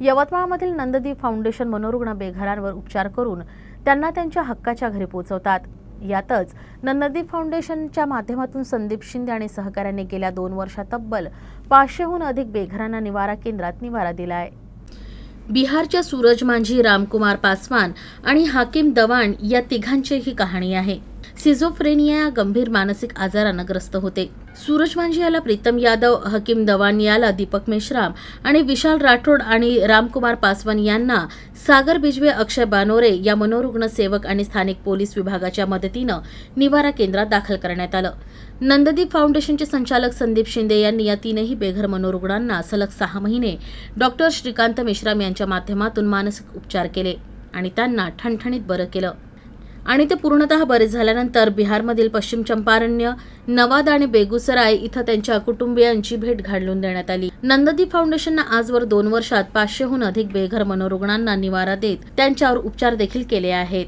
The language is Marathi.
यवतमाळमधील नंददीप फाउंडेशन मनोरुग्ण बेघरांवर उपचार करून त्यांना त्यांच्या हक्काच्या घरी पोहोचवतात यातच नंददीप फाउंडेशनच्या माध्यमातून संदीप शिंदे आणि सहकाऱ्यांनी गेल्या दोन वर्षात तब्बल पाचशेहून अधिक बेघरांना निवारा केंद्रात निवारा दिला आहे बिहारच्या सूरज मांझी रामकुमार पासवान आणि हाकीम दवाण या तिघांची ही कहाणी आहे. सिझोफ्रेनिया या गंभीर मानसिक आजारानं ग्रस्त होते. सूरज मांझी याला प्रीतम यादव हकीम दवान याला दीपक मेश्राम आणि विशाल राठोड आणि रामकुमार पासवान यांना सागर बिजवे अक्षय बानोरे या मनोरुग्ण सेवक आणि स्थानिक पोलीस विभागाच्या मदतीनं निवारा केंद्रात दाखल करण्यात आलं. नंददीप फाउंडेशनचे संचालक संदीप शिंदे यांनी या तीनही बेघर मनोरुग्णांना सलग सहा महिने डॉक्टर श्रीकांत मेश्राम यांच्या माध्यमातून मानसिक उपचार केले आणि त्यांना ठणठणीत बरं केलं. आणि ते पूर्णतः बरे झाल्यानंतर बिहारमधील पश्चिम चंपारण्य नवादा आणि बेगुसराय इथं त्यांच्या कुटुंबियांची भेट घालून देण्यात आली. नंददीप फाउंडेशननं आजवर दोन वर्षात पाचशेहून अधिक बेघर मनोरुग्णांना निवारा देत त्यांच्यावर उपचार देखील केले आहेत.